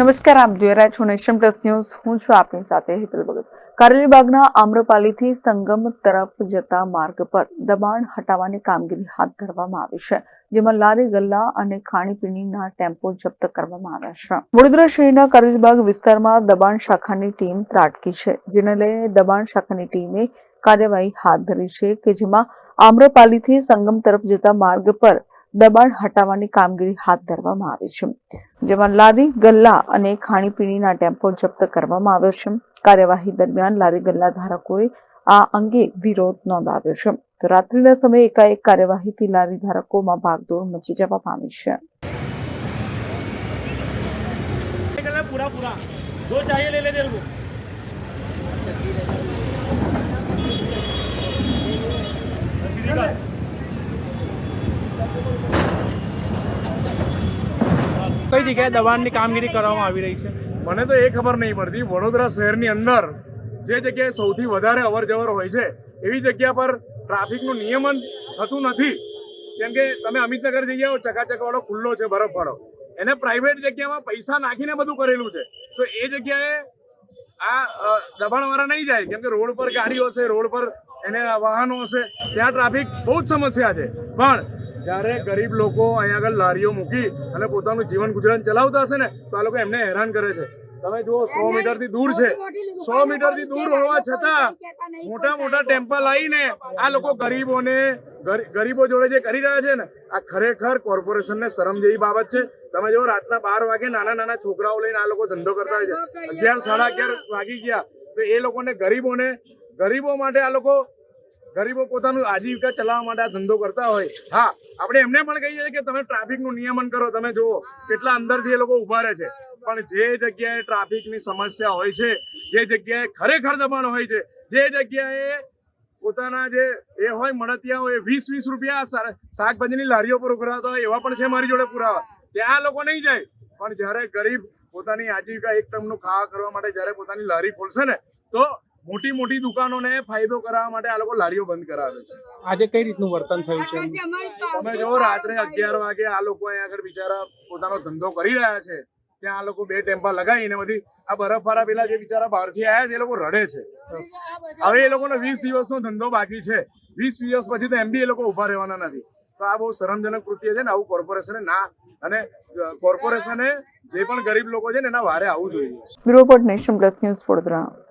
નમસ્કાર, આપ જોઈ રહ્યા છો નેશન પ્લસ ન્યૂઝ. હું છું આપની સાથે હેતલ ભગત. કારેલીબાગના આમ્રપાલીથી સંગમ તરફ જતા માર્ગ પર દબાણ હટાવવાની કામગીરી હાથ ધરવામાં આવી છે, જેમાં લારી, ગલ્લા અને ખાણીપીણીના ટેમ્પો જપ્ત કરવામાં આવ્યા છે. વડોદરા શહેરના કારેલીબાગ વિસ્તારમાં દબાણ શાખાની ટીમ ત્રાટકી છે, જેને લઈને દબાણ શાખાની ટીમે કાર્યવાહી હાથ ધરી છે, કે જેમાં આમ્રપાલીથી સંગમ તરફ જતા માર્ગ પર દબાણ હટાવવાની કામગીરી હાથ ધરવામાં આવી છે જેમાં લારી ગલ્લા અને ખાણીપીણીના ટેમ્પો જપ્ત કરવામાં આવ્યો છે કાર્યવાહી દરમિયાન લારી ગલ્લા ધારકોએ આ અંગે વિરોધ નોંધાવ્યો છે તો રાત્રિના સમયે એકાએક કાર્યવાહીથી લારી ધારકોમાં ભાગદોડ મચી જવા પામી છે निकलना पूरा पूरा जो चाहिए ले ले तेरे को કઈ જગ્યાએ દબાણની કામગીરી કરવામાં આવી રહી છે? મને તો એ ખબર નહીં પડતી. વડોદરા શહેરની અંદર જે જગ્યાએ સૌથી વધારે અવર જવર હોય છે, એવી જગ્યા પર ટ્રાફિકનું નિયમન થતું નથી. કેમ કે તમે અમિતનગર જઈ આવો, ચકાચકવાળો ખુલ્લો છે, બરફવાળો. એને પ્રાઇવેટ જગ્યામાં પૈસા નાખીને બધું કરેલું છે. તો એ જગ્યાએ આ દબાણવાળા નહીં જાય. કેમ કે રોડ પર ગાડીઓ હશે, રોડ પર એને વાહનો હશે. ત્યાં ટ્રાફિક બહુ જ સમસ્યા છે. પણ જ્યારે ગરીબ લોકો અહીંયા આગળ લારીઓ મૂકી અને પોતાનું જીવન ગુજરાન ચલાવતા હશે ને તો આ લોકો એમને હેરાન કરે છે. તમે જુઓ સો મીટરથી દૂર છે. સો મીટરથી દૂર હોવા છતાં મોટા મોટા ટેમ્પા લાવીને આ લોકો ગરીબોને ગરીબો જોડે જે કરી રહ્યા છે ને આ ખરેખર કોર્પોરેશનને શરમ જેવી બાબત છે. તમે જો રાતના બાર વાગે નાના નાના છોકરાઓ લઈને આ લોકો ધંધો કરતા હોય છે. અગિયાર સાડા અગિયાર વાગી ગયા. તો એ લોકોને ગરીબોને ગરીબો માટે આ લોકો ગરીબો પોતાનું આજીવિકા ચલાવવા માટે આ ધંધો કરતા હોય. હા, આપણે એમને પણ કહીએ કે તમે ટ્રાફિકનું નિયમન કરો, તમે જુઓ કેટલા અંદરથી એ લોકો ઊભા રહે છે. પણ જે જગ્યાએ ટ્રાફિકની સમસ્યા હોય છે, જે જગ્યાએ ખરેખર દબાણ હોય છે, જે જગ્યાએ પોતાના જે એ હોય મળતિયા હોય વીસ વીસ રૂપિયા શાકભાજીની લારીઓ પર ઉભરાતા હોય, એવા પણ છે મારી જોડે પુરાવા. ત્યાં લોકો નહીં જાય. પણ જ્યારે ગરીબ પોતાની આજીવિકા એક ટર્મનું ખાવા કરવા માટે જ્યારે પોતાની લારી ખોલશે ને, તો મોટી મોટી દુકાનોને ફાયદો કરાવવા માટે આ લોકો લારીઓ બંધ કરાવે છે. આજે કઈ રીતનું વર્તન થયું છે? તમે જો રાત્રે અગિયાર વાગે આ લોકો અહીંયા આગળ બિચારા પોતાનો ધંધો કરી રહ્યા છે. ત્યાં આ લોકો બે ટેમ્પા લગાવીને બધી આ બરફવાળા પેલા જે બિચારા બહારથી આવ્યા છે એ લોકો રડે છે. હવે એ લોકોનો વીસ દિવસનો ધંધો બાકી છે. વીસ દિવસ પછી તો એમ બી એ લોકો ઊભા રહેવાના નથી. તો આ બહુ શરમજનક કૃત્ય છે ને આવું કોર્પોરેશને ના અને કોર્પોરેશને જે પણ ગરીબ લોકો છે ને એના વારે આવવું જોઈએ. Bureau report Nation Plus News Vadodara.